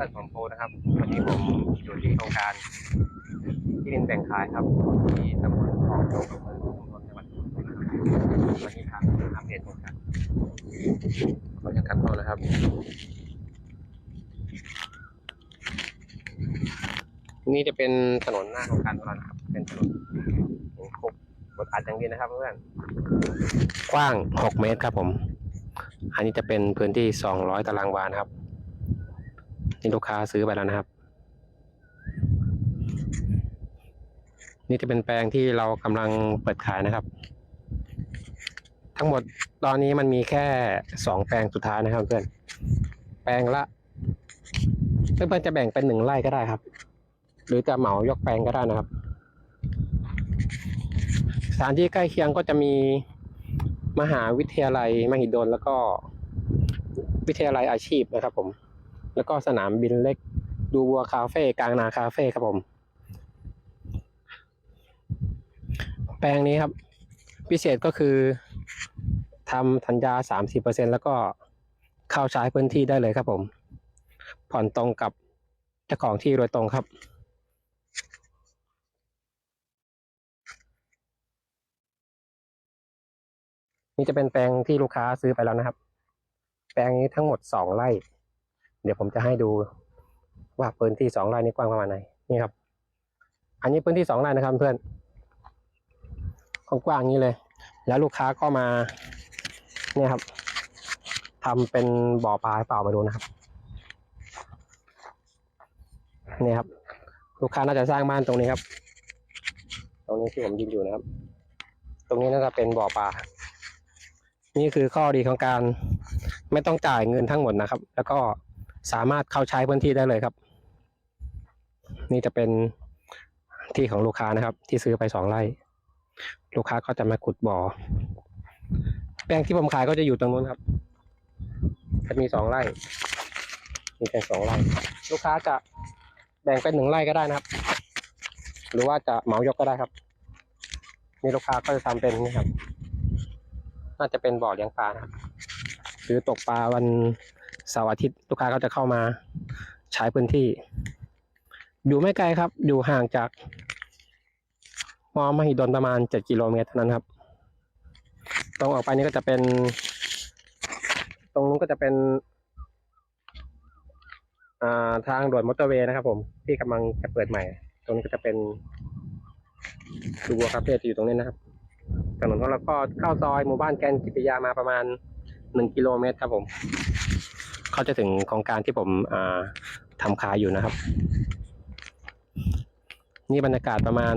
พื่อนผมโพนะครับ วันนี้ผมอยู่ที่โครงการที่ดินแบ่งขายครับ ที่ตำบลของโลกอำเภอชุมพลจังหวัดสุพรรณบุรีนครวันนี้ทางอัปเดตโครงการขออนุญาตขัดข้อนะครับ นี่จะเป็นถนนหน้าโครงการของเรานะครับ เป็นถนนคุกบดอัดอย่างดีนะครับเพื่อนกว้าง 6 เมตรครับผม อันนี้จะเป็นพื้นที่ 200 ตารางวานะครับ นี่ลูกค้าซื้อไปแล้วนะครับ นี่จะเป็นแปลงที่เรากำลังเปิดขายนะครับ ทั้งหมดตอนนี้มันมีแค่สองแปลงสุดท้ายนะครับเพื่อนแปลงละเพื่อนๆจะแบ่งเป็นหนึ่งไร่ก็ได้ครับ หรือจะเหมายกแปลงก็ได้นะครับสถานที่ใกล้เคียงก็จะมีมหาวิทยาลัยมหิดลแล้วก็วิทยาลัยอาชีพนะครับผม แล้วก็สนามบินเล็ก ดูบัวคาเฟ่กลางนาคาเฟ่ครับผม แปลงนี้ครับ พิเศษก็คือทำสัญญาสามสิบเปอร์เซ็นแล้วก็เข้าใช้พื้นที่ได้เลยครับผม ผ่อนตรงกับเจ้าของที่โดยตรงครับนี่จะเป็นแปลงที่ลูกค้าซื้อไปแล้วนะครับ แปลงนี้ทั้งหมดสองไร่ เดี๋ยวผมจะให้ดูว่าพื้นที่สองไร่นี้กว้างประมาณไหนนี่ครับ อันนี้พื้นที่สองไร่นะครับเพื่อนกว้างๆอย่างนี้เลย แล้วลูกค้าก็มาเนี่ยครับทำเป็นบ่อปลาเปล่ามาดูนะครับนี่ครับ ลูกค้าน่าจะสร้างบ้านตรงนี้ครับ ตรงนี้ที่ผมยืนอยู่นะครับ ตรงนี้น่าจะเป็นบ่อปลานี่คือข้อดีของการไม่ต้องจ่ายเงินทั้งหมดนะครับ แล้วก็ สามารถเข้าใช้พื้นที่ได้เลยครับ นี่จะเป็นที่ของลูกค้านะครับ ที่ซื้อไปสองไร่ลูกค้าก็จะมาขุดบ่อ แปลงที่ผมขายก็จะอยู่ตรงนู้นครับ จะมีสองไร่ มีแค่สองไร่ ลูกค้าจะแบ่งเป็นหนึ่งไร่ก็ได้นะครับ หรือว่าจะเหมายกก็ได้ครับ นี่ลูกค้าก็จะทำเป็นนี่ครับ น่าจะเป็นบ่อเลี้ยงปลานะครับ หรือตกปลาวัน เสาร์อาทิตย์ลูกค้าก็จะเข้ามาใช้พื้นที่ อยู่ไม่ไกลครับ อยู่ห่างจากมอมหิดลประมาณเจ็ดกิโลเมตรเท่านั้นครับ ตรงออกไปนี่ก็จะเป็น ตรงนู้นก็จะเป็นาทางด่วนมอเตอร์เวย์นะครับผมที่กำลังจะเปิดใหม่ ตรงนี้ก็จะเป็นดูบัวคาเฟ่ที่อยู่ตรงนี้นะครับถนนของเราก็เข้าซอยหมู่บ้านแกนกิติยามาประมาณหนึ่งกิโลเมตรครับผม เขาจะถึงโครงการที่ผมอ่าทำขายอยู่นะครับ นี่บรรยากาศประมาณ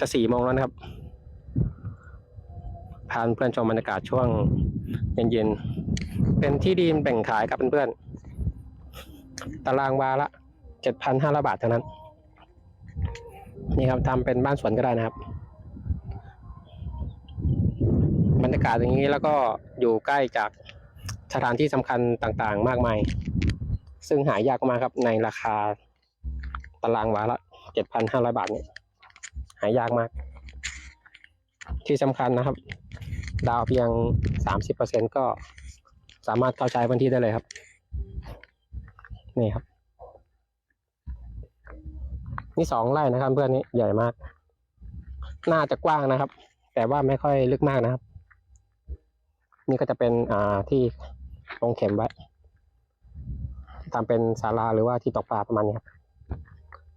จะสี่โมงแล้วนะครับพาเพื่อนชมบรรยากาศช่วงเย็นๆ เป็นที่ดินแบ่งขายกับเพื่อนๆ ตารางวาละเจ็ดพันห้าร้อยบาทเท่านั้น นี่ครับทำเป็นบ้านสวนก็ได้นะครับ บรรยากาศอย่างนี้แล้วก็อยู่ใกล้จาก สถานที่สำคัญต่างๆ มากมาย ซึ่งหายากมากครับในราคาตารางวาละเจ็ดพันห้าร้อยบาทเนี่ยหายากมาก ที่สำคัญนะครับ ดาวเพียงสามสิบเปอร์เซ็นก็สามารถเข้าใช้พื้นที่ได้เลยครับ นี่ครับ นี่สองไร่นะครับเพื่อนนี่ใหญ่มาก น่าจะกว้างนะครับ แต่ว่าไม่ค่อยลึกมากนะครับ นี่ก็จะเป็นอ่าที่ ลงเข็มไว้ทำเป็นศาลาหรือว่าที่ตกปลาประมาณนี้ครับ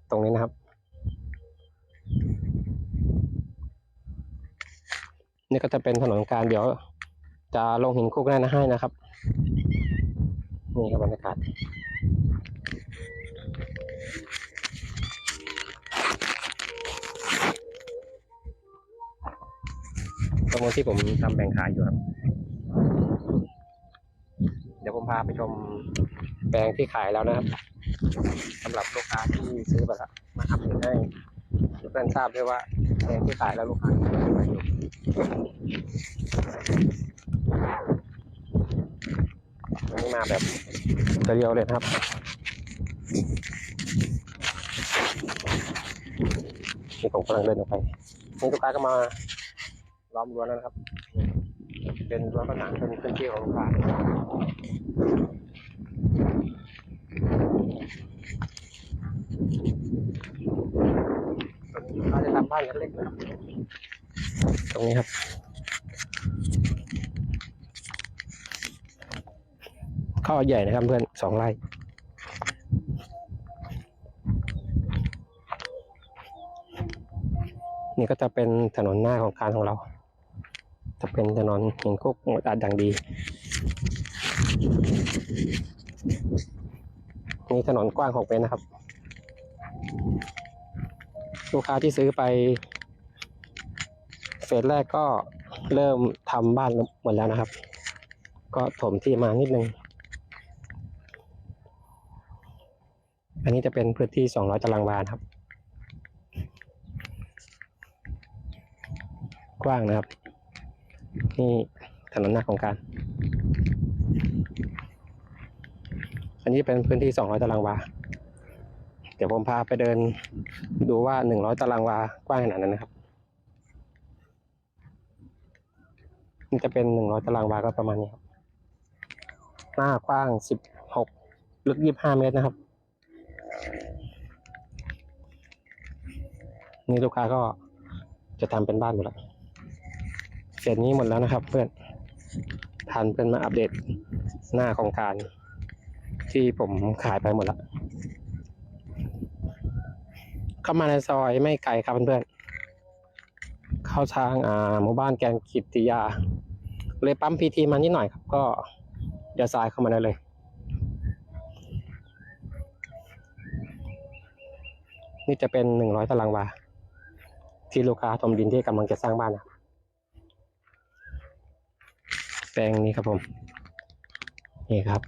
ตรงนี้นะครับ นี่ก็จะเป็นถนนการเดี๋ยว จะลงหินคุกแน่นะให้นะครับ นี่ครับบรรยากาศตรงที่ผมทำแบ่งขายอยู่ครับ พาไปชมแปลงที่ขายแล้วนะครับสำหรับลูกค้าที่ซื้อไปแล้วมาอัปเดตให้เพื่อนทราบด้วยว่าแปลงที่ขายแล้วลูกค้าซื้อไปอยู่วันนี้มาแบบเรียวเลยครับนี่ผมกำลังเดินออกไปนี่ลูกค้าก็มาล้อมรั้วแล้วนะครับ เป็นรั้วกระถางเป็นพื้นที่ของป่าเราจะทำบ้านเล็กๆนะตรงนี้ครับข้าใหญ่นะครับเพื่อนสองไร่นี่ก็จะเป็นถนนหน้าของการของเรา เป็นถนนหินคุกหมดอัดดังดี มีถนนกว้างหกเมตรนะครับ ลูกค้าที่ซื้อไปเฟสแรกก็เริ่มทำบ้านหมดแล้วนะครับ ก็ถมที่มานิดนึง อันนี้จะเป็นพื้นที่ 200 ตารางวาครับ กว้างนะครับ นี่ถนนหน้าของการ อันนี้เป็นพื้นที่ 200 ตารางวา เดี๋ยวผมพาไปเดินดูว่า 100 ตารางวากว้างขนาดนั้นนะครับนี่จะเป็น 100 ตารางวาก็ประมาณนี้ครับ หน้ากว้าง 16 ลึก 25 เมตรนะครับ นี่ลูกค้าก็จะทำเป็นบ้านหมดแล้ว เสร็จนี้หมดแล้วนะครับ เพื่อนทันเพื่อนมาอัปเดตหน้าของการที่ผมขายไปหมดแล้วเข้ามาในซอยไม่ไกลครับเพื่อนๆเข้าทางอ่าหมู่บ้านแกนกิติยา เลยปั๊มพีทีมานิดหน่อยครับ ก็เดี๋ยวซ้ายเข้ามาได้เลยนี่จะเป็นหนึ่งร้อยตารางวาที่ลูกค้าทมดินที่กำลังจะสร้างบ้านนะครับ แปลงนี้ครับผม นี่ครับ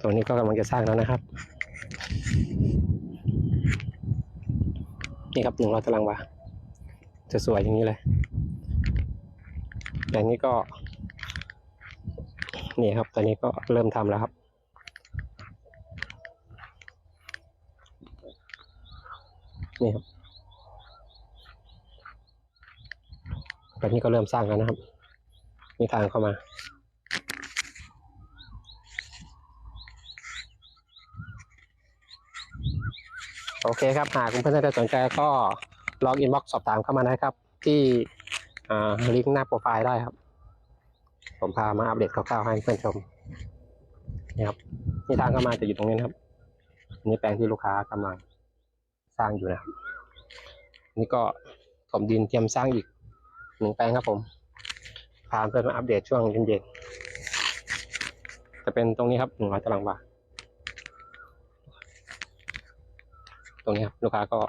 ตัวนี้ก็กำลังจะสร้างแล้วนะครับ นี่ครับหนึ่งร้อยตารางวาจะสวยอย่างนี้เลยแต่นี้ก็ นี่ครับ ตอนนี้ก็เริ่มทำแล้วครับนี่ครับตอนนี้ก็เริ่มสร้างแล้วนะครับ มีทางเข้ามา โอเคครับ หากคุณเพื่อนๆท่านสนใจก็ลองอินบ็อกซ์สอบถามเข้ามานะครับ ที่ลิงก์หน้าโปรไฟล์ได้ครับ ผมพามาอัปเดตคร่าวๆให้เพื่อนชมนี่ครับนี่ทางเข้ามาจะอยู่ตรงนี้นะครับ นี่แปลงที่ลูกค้ากำลังสร้างอยู่นะครับ นี่ก็ถมดินเตรียมสร้างอีกหนึ่งแปลงครับผม พาเพื่อนมาอัปเดตช่วงเย็นๆจะเป็นตรงนี้ครับหนึ่งร้อยตารางวาตรงนี้ครับลูกค้าก็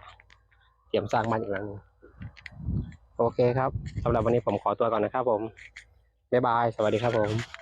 เตรียมสร้างบ้านอีกหลังโอเคครับสำหรับวันนี้ผมขอตัวก่อนนะครับผมบ๊ายบาย สวัสดีครับผม